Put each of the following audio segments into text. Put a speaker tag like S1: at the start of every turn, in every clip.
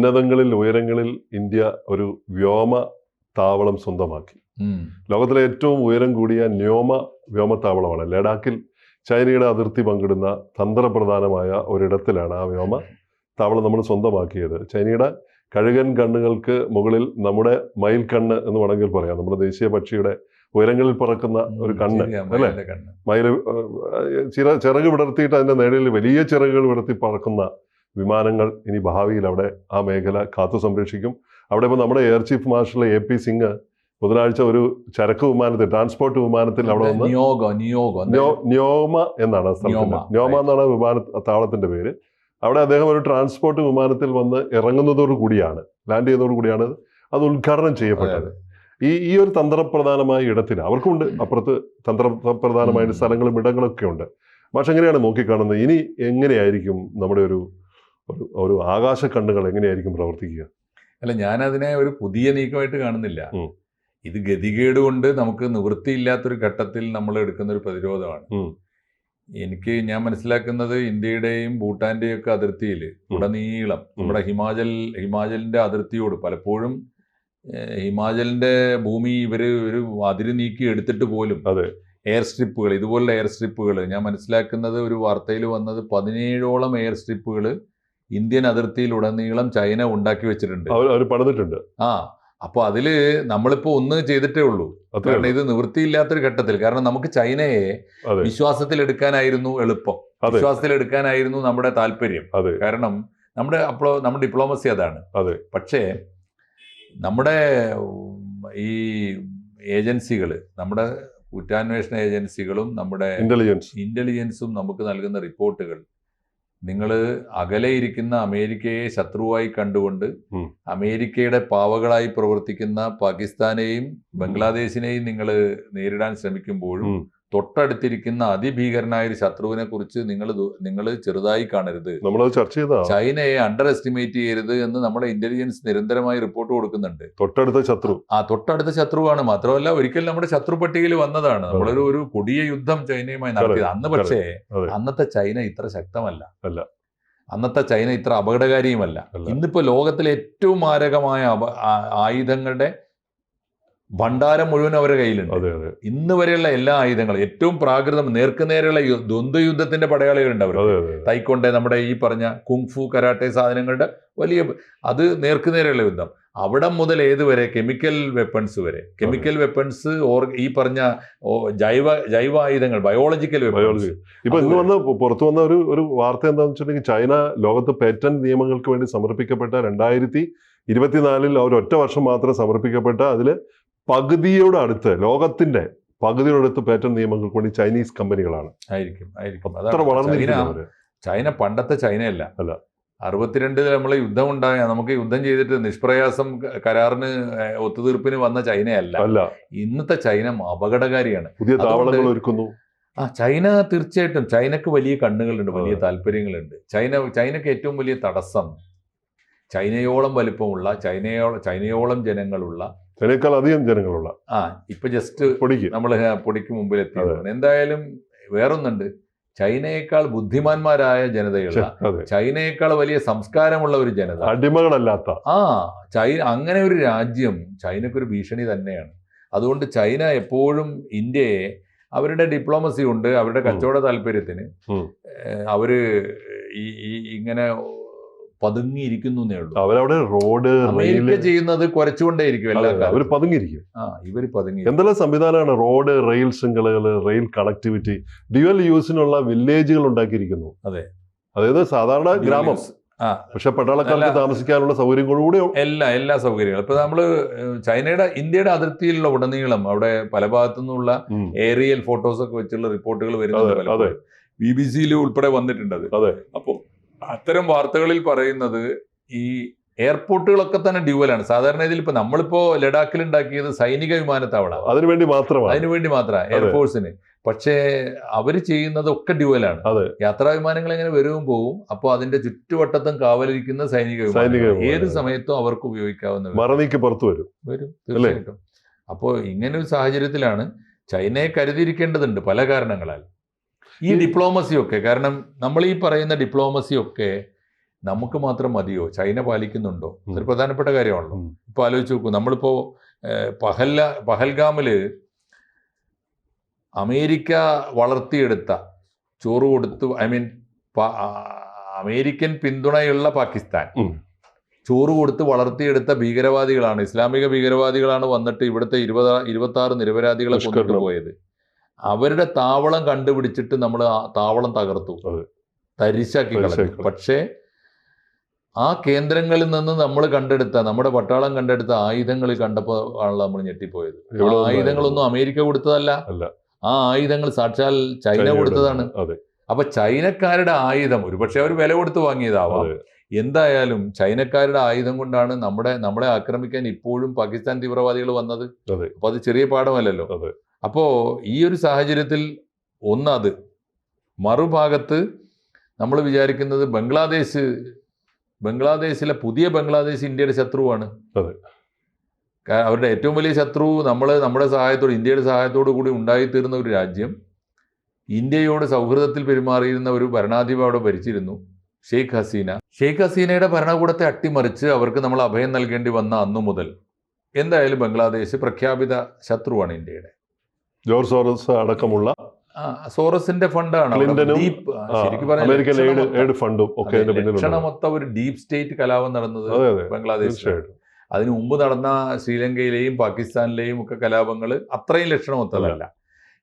S1: ഉന്നതങ്ങളിൽ ഉയരങ്ങളിൽ ഇന്ത്യ ഒരു വ്യോമ താവളം സ്വന്തമാക്കി. ലോകത്തിലെ ഏറ്റവും ഉയരം കൂടിയ വ്യോമ വ്യോമത്താവളമാണ് ലഡാക്കിൽ ചൈനയുടെ അതിർത്തി പങ്കിടുന്ന തന്ത്രപ്രധാനമായ ഒരിടത്തിലാണ് ആ വ്യോമ താവളം നമ്മൾ സ്വന്തമാക്കിയത്. ചൈനയുടെ കഴുകൻ കണ്ണുകൾക്ക് മുകളിൽ നമ്മുടെ മയിൽ കണ്ണ് എന്ന് വേണമെങ്കിൽ പറയാം. നമ്മുടെ ദേശീയ പക്ഷിയുടെ ഉയരങ്ങളിൽ പറക്കുന്ന ഒരു കണ്ണ് അല്ലേ? മയിൽ ചിറ ചിറക് വിടർത്തിയിട്ട് അതിന്റെ നേടിയിൽ വലിയ ചിറകുകൾ വിടർത്തി പറക്കുന്ന വിമാനങ്ങൾ ഇനി ഭാവിയിൽ അവിടെ ആ മേഖല കാത്തു സംരക്ഷിക്കും. അവിടെ ഇപ്പോൾ നമ്മുടെ air chief marshal A P Singh ബുധനാഴ്ച ഒരു ചരക്ക് വിമാനത്തിൽ ട്രാൻസ്പോർട്ട് വിമാനത്തിൽ അവിടെ വന്ന് ന്യോമ എന്നാണ് സ്ഥലത്തിന്റെ
S2: ന്യോമ,
S1: എന്നാണ് വിമാന താവളത്തിന്റെ പേര്. അവിടെ അദ്ദേഹം ഒരു ട്രാൻസ്പോർട്ട് വിമാനത്തിൽ വന്ന് ഇറങ്ങുന്നതോടു കൂടിയാണ് ലാൻഡ് ചെയ്യുന്നതോടു കൂടിയാണ് അത് ഉദ്ഘാടനം ചെയ്യപ്പെട്ടത്. ഈ ഈ ഒരു തന്ത്രപ്രധാനമായ ഇടത്തിൽ അവർക്കുണ്ട് അപ്പുറത്ത് തന്ത്രപ്രധാനമായ. സ്ഥലങ്ങളും ഇടങ്ങളൊക്കെ ഉണ്ട്. പക്ഷെ എങ്ങനെയാണ് നോക്കിക്കാണുന്നത്? ഇനി എങ്ങനെയായിരിക്കും നമ്മുടെ ഒരു ഒരു ഒരു ആകാശ കണ്ണുകൾ എങ്ങനെയായിരിക്കും പ്രവർത്തിക്കുക?
S2: അല്ല ഞാനതിനെ ഒരു പുതിയ നീക്കമായിട്ട് കാണുന്നില്ല. ഇത് ഗതികേട് കൊണ്ട് നമുക്ക് നിവൃത്തിയില്ലാത്തൊരു ഘട്ടത്തിൽ നമ്മൾ എടുക്കുന്ന ഒരു പ്രതിരോധമാണ് എനിക്ക് ഞാൻ മനസ്സിലാക്കുന്നത് ഇന്ത്യയുടെയും ഭൂട്ടാന്റെയും ഒക്കെ അതിർത്തിയിൽ ഉടനീളം നമ്മുടെ ഹിമാചൽ ഹിമാചലിന്റെ അതിർത്തിയോട് പലപ്പോഴും ഹിമാചലിന്റെ ഭൂമി ഇവർ ഒരു അതിര് നീക്കി എടുത്തിട്ട് പോലും
S1: അതെ.
S2: എയർ സ്ട്രിപ്പുകൾ ഇതുപോലുള്ള എയർ സ്ട്രിപ്പുകൾ ഞാൻ മനസ്സിലാക്കുന്നത് ഒരു വാർത്തയിൽ വന്നത് പതിനേഴോളം എയർ സ്ട്രിപ്പുകൾ ഇന്ത്യൻ അതിർത്തിയിൽ ഉടനീളം ചൈന ഉണ്ടാക്കി വെച്ചിട്ടുണ്ട്.
S1: അവർ പണിതിട്ടുണ്ട്.
S2: ആ അപ്പൊ അതിൽ നമ്മളിപ്പോ ഒന്ന് ചെയ്തിട്ടേ ഉള്ളൂ. കാരണം ഇത് നിവൃത്തിയില്ലാത്തൊരു ഘട്ടത്തിൽ. കാരണം നമുക്ക് ചൈനയെ വിശ്വാസത്തിലെടുക്കാനായിരുന്നു എളുപ്പം. വിശ്വാസത്തിലെടുക്കാനായിരുന്നു നമ്മുടെ താല്പര്യം. കാരണം നമ്മുടെ അപ്പോ നമ്മുടെ ഡിപ്ലോമസി അതാണ്.
S1: അതെ.
S2: പക്ഷേ നമ്മുടെ ഈ ഏജൻസികൾ നമ്മുടെ കുറ്റാന്വേഷണ ഏജൻസികളും നമ്മുടെ
S1: ഇന്റലിജൻസ്
S2: ഇന്റലിജൻസും നമുക്ക് നൽകുന്ന റിപ്പോർട്ടുകൾ നിങ്ങൾ അകലെ ഇരിക്കുന്ന അമേരിക്കയെ ശത്രുവായി കണ്ടുകൊണ്ട് അമേരിക്കയുടെ പാവകളായി പ്രവർത്തിക്കുന്ന പാകിസ്ഥാനെയും ബംഗ്ലാദേശിനെയും നിങ്ങൾ നേരിടാൻ ശ്രമിക്കുമ്പോഴും. തൊട്ടടുത്തിരിക്കുന്ന അതിഭീകരനായ ഒരു ശത്രുവിനെ കുറിച്ച് നിങ്ങൾ നിങ്ങൾ ചെറുതായി കാണരുത്.
S1: നമ്മൾ ചർച്ച ചെയ്ത
S2: ചൈനയെ അണ്ടർ എസ്റ്റിമേറ്റ് ചെയ്യരുത് എന്ന് നമ്മുടെ ഇന്റലിജൻസ് നിരന്തരമായി റിപ്പോർട്ട് കൊടുക്കുന്നുണ്ട്.
S1: തൊട്ടടുത്ത ശത്രു.
S2: ആ തൊട്ടടുത്ത ശത്രുവാണ്. മാത്രമല്ല ഒരിക്കൽ നമ്മുടെ ശത്രു പട്ടികയിൽ വന്നതാണ് നമ്മളൊരു ഒരു കൊടിയ യുദ്ധം ചൈനയുമായി നടത്തിയത്. അന്ന് പക്ഷേ അന്നത്തെ ചൈന ഇത്ര ശക്തമല്ല.
S1: അല്ല.
S2: അന്നത്തെ ചൈന ഇത്ര അപകടകാരിയുമല്ല. ഇന്നിപ്പോ ലോകത്തിലെ ഏറ്റവും മാരകമായ ആയുധങ്ങളുടെ ഭണ്ഡാരം മുഴുവൻ അവരുടെ കയ്യിലുണ്ട്.
S1: അതെ അതെ.
S2: ഇന്ന് വരെയുള്ള എല്ലാ ആയുധങ്ങളും ഏറ്റവും പ്രാകൃതം നേർക്കുനേരെയുള്ള ദ്വന്ദ്വ യുദ്ധത്തിന്റെ പടയാളികളുണ്ട് അവർ. തൈക്കൊണ്ടേ നമ്മുടെ ഈ പറഞ്ഞ കുങ്ഫു കരാട്ടെ സാധനങ്ങളുടെ വലിയ അത് നേർക്കുനേരെയുള്ള യുദ്ധം. അവിടെ മുതൽ ഏതുവരെ കെമിക്കൽ വെപ്പൺസ് വരെ. കെമിക്കൽ വെപ്പൺസ് ഓർ ഈ പറഞ്ഞ ജൈവ ജൈവ ആയുധങ്ങൾ ബയോളജിക്കൽ
S1: ബയോളജി. ഇപ്പൊ ഇന്ന് വന്ന പുറത്തു വന്ന ഒരു ഒരു വാർത്ത എന്താണെന്ന് വെച്ചിട്ടുണ്ടെങ്കിൽ ചൈന ലോകത്ത് പേറ്റന്റ് നിയമങ്ങൾക്ക് വേണ്ടി സമർപ്പിക്കപ്പെട്ട രണ്ടായിരത്തി ഇരുപത്തിനാലിൽ അവർ ഒറ്റ വർഷം മാത്രം സമർപ്പിക്കപ്പെട്ട അതിൽ പകുതിയോട് അടുത്ത് ലോകത്തിന്റെ പകുതിയോട് അടുത്ത് പേറ്റന്റ് നിയമങ്ങൾക്ക് വേണ്ടി ചൈനീസ് കമ്പനികളാണ്.
S2: ആയിരിക്കും ആയിരിക്കും.
S1: അത്ര
S2: ചൈന
S1: വളർന്നിരിക്കുന്നവര്
S2: ചൈന പണ്ടത്തെ ചൈനയല്ല.
S1: അല്ല.
S2: അറുപത്തിരണ്ടിൽ നമ്മൾ യുദ്ധം ഉണ്ടായ നമുക്ക് യുദ്ധം ചെയ്തിട്ട് നിഷ്പ്രയാസം കരാറിന് ഒത്തുതീർപ്പിന് വന്ന ചൈനയല്ല.
S1: അല്ല.
S2: ഇന്നത്തെ ചൈന അപകടകാരിയാണ്.
S1: പുതിയ താവളങ്ങൾ ഒരുക്കുന്നു.
S2: ആ ചൈന തീർച്ചയായിട്ടും ചൈനക്ക് വലിയ കണ്ണുകളുണ്ട് വലിയ. താല്പര്യങ്ങളുണ്ട്. ചൈന ചൈനക്ക് ഏറ്റവും വലിയ തടസ്സം ചൈനയോളം വലിപ്പമുള്ള ചൈനയോളം ചൈനയോളം ജനങ്ങളുള്ള
S1: അതിനേക്കാൾ അധികം ജനങ്ങളുള്ള
S2: ആ ഇപ്പൊ ജസ്റ്റ്
S1: പൊടിക്ക്.
S2: നമ്മൾ പൊടിക്ക് മുമ്പിൽ എത്തി എന്തായാലും വേറൊന്നുണ്ട്. ചൈനയേക്കാൾ ബുദ്ധിമാന്മാരായ ജനതയുള്ള ചൈനയേക്കാൾ വലിയ സംസ്കാരമുള്ള ഒരു ജനത.
S1: അടിമകളല്ലാത്ത.
S2: ആ ചൈന അങ്ങനെ ഒരു രാജ്യം ചൈനക്കൊരു ഭീഷണി തന്നെയാണ്. അതുകൊണ്ട് ചൈന എപ്പോഴും ഇന്ത്യയെ അവരുടെ ഡിപ്ലോമസി ഉണ്ട് അവരുടെ കച്ചവട താല്പര്യത്തിന് അവർ ഈ- ഇങ്ങനെ പതുങ്ങിയിരിക്കുന്നു എന്നേ ഉള്ളൂ
S1: അവരവിടെ റോഡ്
S2: അമേരിക്ക ചെയ്യുന്നത് കുറച്ചുകൊണ്ടേയിരിക്കും എല്ലാ
S1: അവർ. പതുങ്ങിയിരിക്കും.
S2: ആ പതുങ്ങി.
S1: എന്തെല്ലാം സംവിധാനമാണ് റോഡ് റെയിൽ ശൃംഖലകൾ റെയിൽ കണക്ടിവിറ്റി ഡ്യുവൽ യൂസിനുള്ള വില്ലേജുകൾ ഉണ്ടാക്കിയിരിക്കുന്നു.
S2: അതെ.
S1: അതായത് സാധാരണ ഗ്രാമം. പക്ഷെ പട്ടാളക്കാർക്ക്. താമസിക്കാനുള്ള സൗകര്യങ്ങളൂടെ
S2: എല്ലാ എല്ലാ സൗകര്യങ്ങളും. ഇപ്പൊ നമ്മൾ ചൈനയുടെ ഇന്ത്യയുടെ അതിർത്തിയിലുള്ള ഉടനീളം അവിടെ പല ഭാഗത്തു നിന്നുള്ള ഏരിയൽ ഫോട്ടോസ് ഒക്കെ വെച്ചുള്ള റിപ്പോർട്ടുകൾ
S1: വരുന്നത്
S2: വരുന്നുണ്ട്. ബി ബി സിയിൽ ഉൾപ്പെടെ വന്നിട്ടുണ്ട് അത്.
S1: അതെ.
S2: അപ്പോൾ അത്തരം വാർത്തകളിൽ പറയുന്നത് ഈ എയർപോർട്ടുകളൊക്കെ തന്നെ ഡ്യുവലാണ്. സാധാരണ ഇതിൽ ഇപ്പൊ നമ്മളിപ്പോ ലഡാക്കിൽ ഉണ്ടാക്കിയത് സൈനിക വിമാനത്താവളമാണ്.
S1: അതിനുവേണ്ടി മാത്രമാണ്.
S2: അതിനുവേണ്ടി മാത്രമാണ് എയർഫോഴ്സിന്. പക്ഷേ അവർ ചെയ്യുന്നതൊക്കെ ഡ്യുവലാണ്. യാത്രാ വിമാനങ്ങൾ എങ്ങനെ വരും പോവും അപ്പോൾ അതിന്റെ ചുറ്റുവട്ടത്തും കാവലിരിക്കുന്ന സൈനിക വിമാനങ്ങൾ. ഏത് സമയത്തും അവർക്ക് ഉപയോഗിക്കാവുന്ന
S1: മറനീക്ക് പുറത്തു വരും.
S2: വരും തീർച്ചയായിട്ടും. അപ്പോൾ ഇങ്ങനെ ഒരു സാഹചര്യത്തിലാണ് ചൈനയെ കരുതിയിരിക്കേണ്ടതുണ്ട് പല കാരണങ്ങളാൽ. ഈ ഡിപ്ലോമസി ഒക്കെ കാരണം നമ്മൾ ഈ പറയുന്ന ഡിപ്ലോമസി ഒക്കെ നമുക്ക് മാത്രം മതിയോ ചൈന പാലിക്കുന്നുണ്ടോ. ഒരു പ്രധാനപ്പെട്ട കാര്യമാണല്ലോ. ഇപ്പൊ ആലോചിച്ച് നോക്കൂ നമ്മളിപ്പോ പഹല്ല പഹൽഗാമിൽ അമേരിക്ക വളർത്തിയെടുത്ത ചോറ് കൊടുത്തു ഐ മീൻ അമേരിക്കൻ പിന്തുണയുള്ള പാകിസ്ഥാൻ. ചോറ് കൊടുത്ത് വളർത്തിയെടുത്ത ഭീകരവാദികളാണ് ഇസ്ലാമിക ഭീകരവാദികളാണ് വന്നിട്ട് ഇവിടുത്തെ ഇരുപത് ഇരുപത്തി ആറ് നിരപരാധികളെ കൊണ്ടുപോയത് അവരുടെ താവളം കണ്ടുപിടിച്ചിട്ട് നമ്മൾ ആ താവളം തകർത്തു. തരിശാക്കി കളഞ്ഞു. പക്ഷേ ആ കേന്ദ്രങ്ങളിൽ നിന്ന് നമ്മൾ കണ്ടെടുത്ത നമ്മുടെ പട്ടാളം കണ്ടെടുത്ത ആയുധങ്ങൾ കണ്ടപ്പോൾ ആണല്ലോ നമ്മൾ ഞെട്ടിപ്പോയത്. ആയുധങ്ങളൊന്നും അമേരിക്ക കൊടുത്തതല്ല. ആ ആയുധങ്ങൾ സാക്ഷാൽ ചൈന കൊടുത്തതാണ്. അപ്പൊ ചൈനക്കാരുടെ ആയുധം ഒരുപക്ഷെ അവർ വില കൊടുത്ത് വാങ്ങിയതാവാം. എന്തായാലും ചൈനക്കാരുടെ ആയുധം കൊണ്ടാണ് നമ്മുടെ നമ്മളെ ആക്രമിക്കാൻ ഇപ്പോഴും പാകിസ്ഥാൻ തീവ്രവാദികൾ വന്നത്. അപ്പൊ അത് ചെറിയ പാഠമല്ലല്ലോ.
S1: അതെ.
S2: അപ്പോ ഈ ഒരു സാഹചര്യത്തിൽ ഒന്നത് മറുഭാഗത്ത് നമ്മൾ വിചാരിക്കുന്നത് ബംഗ്ലാദേശ് ബംഗ്ലാദേശിലെ പുതിയ ബംഗ്ലാദേശ് ഇന്ത്യയുടെ ശത്രുവാണ്
S1: അതെ.
S2: അവരുടെ ഏറ്റവും വലിയ ശത്രു നമ്മൾ നമ്മുടെ സഹായത്തോട് ഇന്ത്യയുടെ സഹായത്തോടു കൂടി ഉണ്ടായിത്തീരുന്ന ഒരു രാജ്യം ഇന്ത്യയോട് സൗഹൃദത്തിൽ പെരുമാറിയിരുന്ന ഒരു ഭരണാധിപ അവിടെ ഭരിച്ചിരുന്നു ഷെയ്ഖ് ഹസീന ഷെയ്ഖ് ഹസീനയുടെ ഭരണകൂടത്തെ അട്ടിമറിച്ച് അവർക്ക് നമ്മൾ അഭയം നൽകേണ്ടി വന്ന അന്നു മുതൽ എന്തായാലും ബംഗ്ലാദേശ് പ്രഖ്യാപിത ശത്രുവാണ് ഇന്ത്യയുടെ
S1: ജോർജ് സോറസ് അടക്കമുള്ള
S2: സോറസിന്റെ ഫണ്ടാണ്
S1: ഫണ്ടും ഒക്കെ
S2: ലക്ഷണമൊത്ത ഒരു ഡീപ് സ്റ്റേറ്റ് കലാപം നടന്നത്
S1: ബംഗ്ലാദേശ് അതെ.
S2: അതിനു മുമ്പ് നടന്ന ശ്രീലങ്കയിലെയും പാകിസ്ഥാനിലെയും ഒക്കെ കലാപങ്ങൾ അത്രയും ലക്ഷണമൊത്തതല്ല.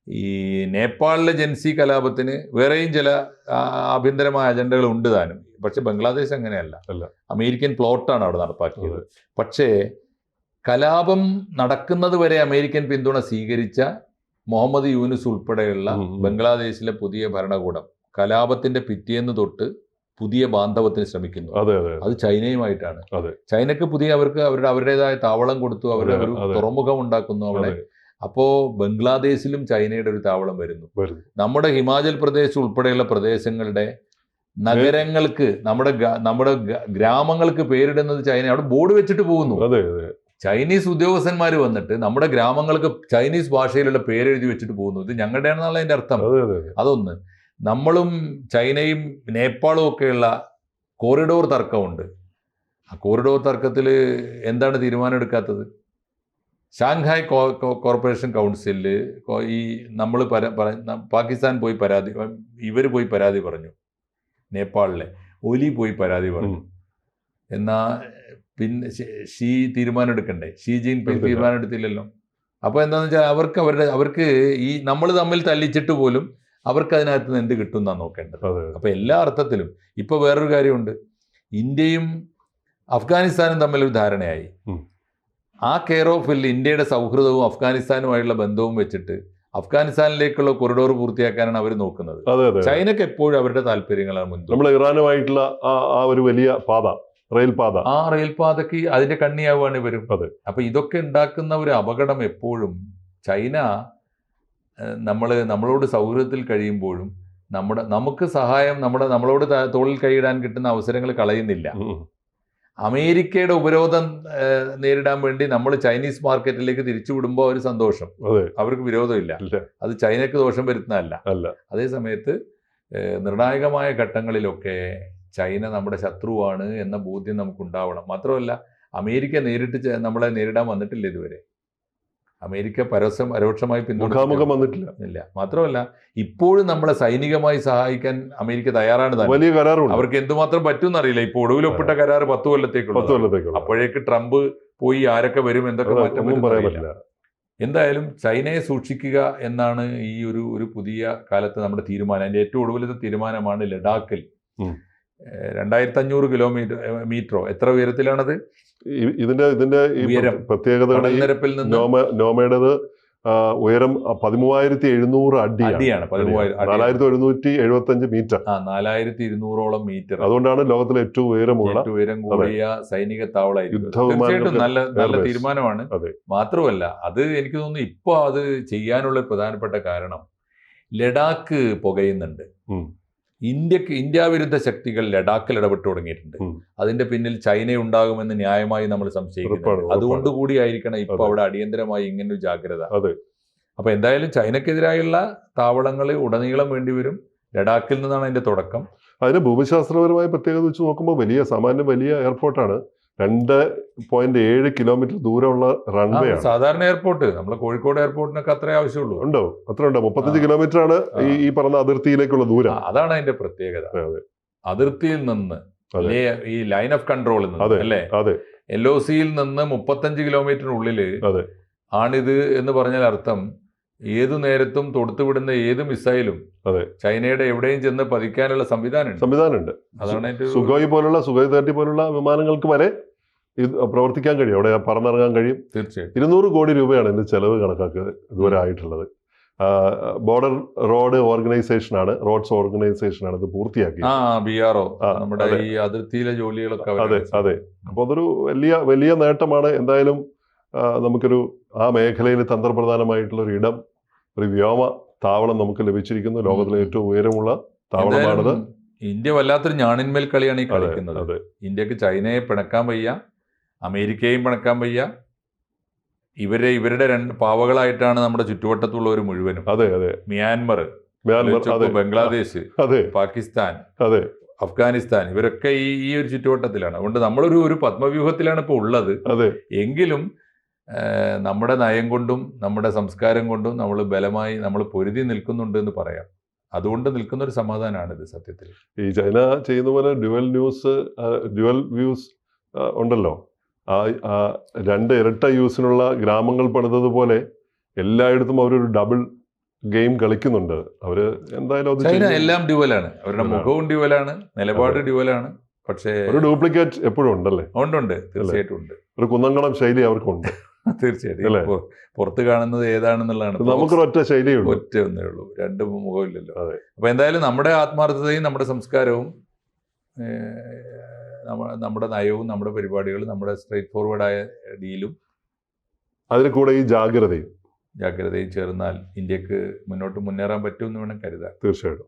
S2: ഈ നേപ്പാളിലെ ജൻസി കലാപത്തിന് വേറെയും ചില ആഭ്യന്തരമായ അജണ്ടകൾ ഉണ്ട് താനും. പക്ഷെ ബംഗ്ലാദേശ് അങ്ങനെയല്ല. അമേരിക്കൻ പ്ലോട്ടാണ് അവിടെ നടപ്പാക്കിയത്. പക്ഷേ കലാപം നടക്കുന്നത് വരെ അമേരിക്കൻ പിന്തുണ സ്വീകരിച്ച മുഹമ്മദ് യൂനുസ് ഉൾപ്പെടെയുള്ള. ബംഗ്ലാദേശിലെ പുതിയ ഭരണകൂടം കലാപത്തിന്റെ പിറ്റേന്ന് തൊട്ട് പുതിയ ബാന്ധവത്തിന് ശ്രമിക്കുന്നു.
S1: അതെ
S2: ചൈനയുമായിട്ടാണ്. ചൈനക്ക് പുതിയ അവർക്ക് അവരുടെ അവരുടേതായ താവളം കൊടുത്തു അവരുടെ ഒരു തുറമുഖം ഉണ്ടാക്കുന്നു അവിടെ.
S1: അപ്പോൾ
S2: അപ്പോ ബംഗ്ലാദേശിലും ചൈനയുടെ ഒരു താവളം വരുന്നു. നമ്മുടെ ഹിമാചൽ പ്രദേശ് ഉൾപ്പെടെയുള്ള പ്രദേശങ്ങളുടെ നഗരങ്ങൾക്ക് നമ്മുടെ നമ്മുടെ ഗ്രാമങ്ങൾക്ക് പേരിടുന്നത് ചൈന അവിടെ ബോർഡ് വെച്ചിട്ട് പോകുന്നു. ചൈനീസ് ഉദ്യോഗസ്ഥന്മാർ വന്നിട്ട് നമ്മുടെ ഗ്രാമങ്ങൾക്ക് ചൈനീസ് ഭാഷയിലുള്ള പേരെഴുതി വെച്ചിട്ട് പോകുന്നു. ഇത് ഞങ്ങളുടെയാണെന്നുള്ള അതിന്റെ അർത്ഥം.
S1: അതെ അതെ അതെ.
S2: അതൊന്ന്. നമ്മളും ചൈനയും നേപ്പാളും ഒക്കെയുള്ള കോറിഡോർ തർക്കമുണ്ട്. ആ കോറിഡോർ തർക്കത്തിൽ എന്താണ് തീരുമാനം എടുക്കാത്തത്? ഷാങ്ഹായ് കോർപ്പറേഷൻ കൗൺസിലിൽ ഈ നമ്മൾ പര പാകിസ്ഥാൻ പോയി പരാതി ഇവർ പോയി പരാതി പറഞ്ഞു. നേപ്പാളിലെ. ഒലി പോയി പരാതി പറഞ്ഞു.
S1: ഉം.
S2: പിന്നെ ഷി- തീരുമാനം എടുക്കണ്ടേ? ഷീ ജിൻ പിങ് തീരുമാനം എടുത്തില്ലല്ലോ. അപ്പോൾ എന്താണെന്ന് വെച്ചാൽ അവർക്ക് അവരുടെ അവർക്ക് ഈ നമ്മൾ തമ്മിൽ തല്ലിച്ചിട്ട് പോലും അവർക്ക് അതിനകത്ത് നിന്ന് എന്ത് കിട്ടും എന്നാണ് നോക്കേണ്ടത്
S1: അപ്പോൾ
S2: അപ്പൊ എല്ലാ അർത്ഥത്തിലും ഇപ്പൊ വേറൊരു കാര്യമുണ്ട്. ഇന്ത്യയും അഫ്ഗാനിസ്ഥാനും തമ്മിൽ ഒരു ധാരണയായി. ആ കെയർ ഓഫിൽ ഇന്ത്യയുടെ സൗഹൃദവും അഫ്ഗാനിസ്ഥാനുമായുള്ള ബന്ധവും വെച്ചിട്ട് അഫ്ഗാനിസ്ഥാനിലേക്കുള്ള കൊറിഡോർ പൂർത്തിയാക്കാനാണ് അവർ നോക്കുന്നത്. ചൈനക്ക് എപ്പോഴും അവരുടെ താല്പര്യങ്ങളാണ് മുൻതൂക്കം.
S1: നമ്മൾ ഇറാനുമായിട്ടുള്ള ആ ഒരു വലിയ പാത. റെയിൽ പാത
S2: ആ റെയിൽപാതയ്ക്ക് അതിന്റെ കണ്ണിയാവുകയാണ് ഇവരും.
S1: അതെ.
S2: അപ്പൊ ഇതൊക്കെ ഉണ്ടാക്കുന്ന ഒരു അപകടം എപ്പോഴും ചൈന നമ്മൾ നമ്മളോട് സൗഹൃദത്തിൽ കഴിയുമ്പോഴും നമ്മുടെ നമുക്ക് സഹായം നമ്മുടെ നമ്മളോട് തോളിൽ കൈയിടാൻ കിട്ടുന്ന അവസരങ്ങൾ കളയുന്നില്ല. അമേരിക്കയുടെ ഉപരോധം നേരിടാൻ വേണ്ടി നമ്മൾ ചൈനീസ് മാർക്കറ്റിലേക്ക് തിരിച്ചു വിടുമ്പോൾ ഒരു സന്തോഷം. അവർക്ക് വിരോധമില്ല.
S1: ഇല്ല.
S2: അത് ചൈനക്ക് ദോഷം വരുത്തുന്നതല്ല.
S1: അല്ല.
S2: അതേ സമയത്ത് നിർണായകമായ ഘട്ടങ്ങളിലൊക്കെ ചൈന നമ്മുടെ ശത്രുവാണ് എന്ന ബോധ്യം നമുക്കുണ്ടാവണം. മാത്രമല്ല അമേരിക്ക നേരിട്ട് നമ്മളെ നേരിടാൻ വന്നിട്ടില്ല ഇതുവരെ. അമേരിക്ക പരസ്യം പരോക്ഷമായി
S1: പിന്തുണമുഖം വന്നിട്ടില്ല.
S2: ഇല്ല. മാത്രമല്ല ഇപ്പോഴും നമ്മളെ സൈനികമായി സഹായിക്കാൻ അമേരിക്ക തയ്യാറാണ്
S1: വലിയ കരാറുണ്ട്.
S2: അവർക്ക് എന്തുമാത്രം പറ്റുമെന്ന് അറിയില്ല ഇപ്പോൾ ഒടുവിൽ ഒപ്പിട്ട കരാർ പത്ത്
S1: പത്ത്
S2: കൊല്ലത്തേക്കുള്ള
S1: കൊല്ലത്തേക്കുള്ള.
S2: അപ്പോഴേക്ക് ട്രംപ് പോയി ആരൊക്കെ വരും എന്തൊക്കെ മാറ്റം.
S1: പറ്റില്ല.
S2: എന്തായാലും ചൈനയെ സൂക്ഷിക്കുക എന്നാണ് ഈ ഒരു ഒരു പുതിയ കാലത്ത് നമ്മുടെ തീരുമാനം. അതിന്റെ ഏറ്റവും ഒടുവിലത്തെ തീരുമാനമാണ് ലഡാക്കിൽ. രണ്ടായിരത്തി അഞ്ഞൂറ് കിലോമീറ്റർ മീറ്ററോ? എത്ര ഉയരത്തിലാണത്?
S1: ഇതിന്റെ ഇതിന്റെ നോമ നോമയുടേത് ഉയരം പതിമൂവായിരത്തി എഴുന്നൂറ് അടിയാണ്. നാലായിരത്തി ഒരുന്നൂറ്റി എഴുപത്തി അഞ്ച് മീറ്റർ.
S2: ആ നാലായിരത്തി ഇരുന്നൂറോളം മീറ്റർ.
S1: അതുകൊണ്ടാണ് ലോകത്തിലെ ഏറ്റവും ഉയരമുള്ള
S2: ഉയരം കൂടിയ സൈനിക താവളമായിരിക്കും നല്ല നല്ല തീരുമാനമാണ്. മാത്രമല്ല അത് എനിക്ക് തോന്നുന്നു ഇപ്പൊ അത് ചെയ്യാനുള്ള പ്രധാനപ്പെട്ട കാരണം ലഡാക്ക് പുകയുന്നുണ്ട്. ഇന്ത്യയ്ക്ക് ഇന്ത്യ വിരുദ്ധ ശക്തികൾ ലഡാക്കിൽ ഇടപെട്ട് തുടങ്ങിയിട്ടുണ്ട്. അതിന്റെ പിന്നിൽ ചൈന ഉണ്ടാകുമെന്ന് ന്യായമായി നമ്മൾ സംശയിക്കുന്നു. അതുകൊണ്ട് കൂടിയായിരിക്കണം ഇപ്പൊ അവിടെ അടിയന്തരമായി ഇങ്ങനൊരു ജാഗ്രത. അപ്പൊ എന്തായാലും ചൈനക്കെതിരായുള്ള താവളങ്ങൾ ഉടനീളം വേണ്ടിവരും ലഡാക്കിൽ നിന്നാണ് അതിന്റെ തുടക്കം.
S1: അതിന് ഭൂമിശാസ്ത്രപരമായ പ്രത്യേകത വെച്ച് നോക്കുമ്പോൾ വലിയ സാമാന്യം വലിയ എയർപോർട്ടാണ് രണ്ട് പോയിന്റ് ഏഴ് കിലോമീറ്റർ ദൂരമുള്ള റൺവേ ആണ്.
S2: സാധാരണ എയർപോർട്ട് നമ്മുടെ കോഴിക്കോട് എയർപോർട്ടിനൊക്കെ അത്രേ ആവശ്യമുള്ളൂ.
S1: ഉണ്ടോ? അത്ര ഉണ്ടോ മുപ്പത്തഞ്ച് കിലോമീറ്റർ ആണ് ഈ ഈ പറഞ്ഞ അതിർത്തിയിലേക്കുള്ള ദൂരം.
S2: അതാണ് അതിന്റെ പ്രത്യേകത.
S1: അതെ, അതെ.
S2: അതിർത്തിയിൽ നിന്ന് ഈ ലൈൻ ഓഫ് കൺട്രോളിൽ. നിന്ന് അല്ലേ? എൽ ഒ സിയിൽ നിന്ന് മുപ്പത്തഞ്ച് കിലോമീറ്ററിനുള്ളിൽ
S1: അതെ.
S2: ആണിത് എന്ന് പറഞ്ഞാൽ അർത്ഥം ഏതു നേരത്തും തൊടുത്തുവിടുന്ന ഏത് മിസൈലും
S1: അതെ.
S2: ചൈനയുടെ എവിടെയും ചെന്ന് പതിക്കാനുള്ള സംവിധാനമുണ്ട്.
S1: സംവിധാനമുണ്ട്.
S2: അതാണ്
S1: സുഖോയി പോലുള്ള സുഖോയ് തേർട്ടി പോലുള്ള വിമാനങ്ങൾക്ക് വരെ ഇത് പ്രവർത്തിക്കാൻ കഴിയും. അവിടെ പറന്നിറങ്ങാൻ കഴിയും.
S2: തീർച്ചയായും
S1: ഇരുന്നൂറ് കോടി രൂപയാണ് ഇതിന്റെ ചെലവ് കണക്കാക്കിയത് ഇതുവരെ ആയിട്ടുള്ളത്. ബോർഡർ റോഡ് ഓർഗനൈസേഷൻ ആണ് റോഡ്സ് ഓർഗനൈസേഷൻ ആണ് ഇത് പൂർത്തിയാക്കി.
S2: നമ്മുടെ ഈ അതിർത്തിയിലെ ജോലികളൊക്കെ
S1: അതെ അതെ. അപ്പോൾ അതൊരു വലിയ വലിയ നേട്ടമാണ്. എന്തായാലും നമുക്കൊരു ആ മേഖലയിൽ തന്ത്രപ്രധാനമായിട്ടുള്ള ഒരു ഇടം ഒരു വ്യോമ താവളം നമുക്ക് ലഭിച്ചിരിക്കുന്നു. ലോകത്തിലെ ഏറ്റവും ഉയരമുള്ള താവളമാണത്.
S2: ഇന്ത്യ വല്ലാത്തൊരു ഞാണിന്മേൽ കളിയാണ് ഈ കളിക്കുന്നത്. ഇന്ത്യയ്ക്ക് ചൈനയെ പിണക്കാൻ വയ്യ അമേരിക്കയെയും പിണക്കാൻ വയ്യ. ഇവരെ ഇവരുടെ രണ്ട് പാവകളായിട്ടാണ് നമ്മുടെ ചുറ്റുവട്ടത്തുള്ളവർ മുഴുവനും.
S1: അതെ അതെ.
S2: മ്യാൻമർ ബംഗ്ലാദേശ്
S1: അതെ.
S2: പാകിസ്ഥാൻ
S1: അതെ.
S2: അഫ്ഗാനിസ്ഥാൻ ഇവരൊക്കെ ഈ ഈ ഒരു ചുറ്റുവട്ടത്തിലാണ്. അതുകൊണ്ട് നമ്മളൊരു ഒരു പത്മവ്യൂഹത്തിലാണ് ഇപ്പോൾ ഉള്ളത്.
S1: അതെ.
S2: എങ്കിലും നമ്മുടെ നയം കൊണ്ടും നമ്മുടെ സംസ്കാരം കൊണ്ടും നമ്മൾ ബലമായി നമ്മൾ പൊരുതി നിൽക്കുന്നുണ്ട് എന്ന് പറയാം. അതുകൊണ്ട് നിൽക്കുന്ന ഒരു സമാധാനമാണ് ഇത് സത്യത്തിൽ.
S1: ഈ ചൈന ചെയ്യുന്ന പോലെ ഡ്യുവൽ ന്യൂസ് ഡ്യുവൽ വ്യൂസ് ഉണ്ടല്ലോ. ആ രണ്ട് ഇരട്ട യൂസിനുള്ള ഗ്രാമങ്ങൾ പണിതതുപോലെ എല്ലായിടത്തും അവരൊരു ഡബിൾ ഗെയിം കളിക്കുന്നുണ്ട്. അവർ എന്തായാലും
S2: ചൈന. എല്ലാം ഡ്യുവലാണ്. അവരുടെ. മുഖവും ഡ്യുവലാണ്. നിലപാട്. ഡ്യുവലാണ്. പക്ഷേ
S1: ഒരു ഡ്യൂപ്ലിക്കേറ്റ് എപ്പോഴും ഉണ്ടല്ലേ?
S2: ഉണ്ട് തീർച്ചയായിട്ടും ഉണ്ട്.
S1: ഒരു കുന്നംകുളം ശൈലി അവർക്കുണ്ട്.
S2: തീർച്ചയായിട്ടും. പുറത്ത് കാണുന്നത് ഏതാണെന്നുള്ളതാണ്.
S1: നമുക്കൊരു ഒറ്റ ശൈലിയേ ഉള്ളൂ
S2: ഒറ്റ ഒന്നേ ഉള്ളൂ. രണ്ട് മുഖമില്ലല്ലോ. അപ്പൊ എന്തായാലും നമ്മുടെ ആത്മാർത്ഥതയും നമ്മുടെ സംസ്കാരവും നമ്മുടെ നയവും നമ്മുടെ പരിപാടികളും നമ്മുടെ സ്ട്രേറ്റ് ഫോർവേഡായ ഡീലും
S1: അതിന് കൂടെ ഈ ജാഗ്രതയും.
S2: ജാഗ്രതയും ചേർന്നാൽ ഇന്ത്യയ്ക്ക് മുന്നോട്ട് മുന്നേറാൻ പറ്റുമെന്ന് വേണം കരുതാം
S1: തീർച്ചയായിട്ടും.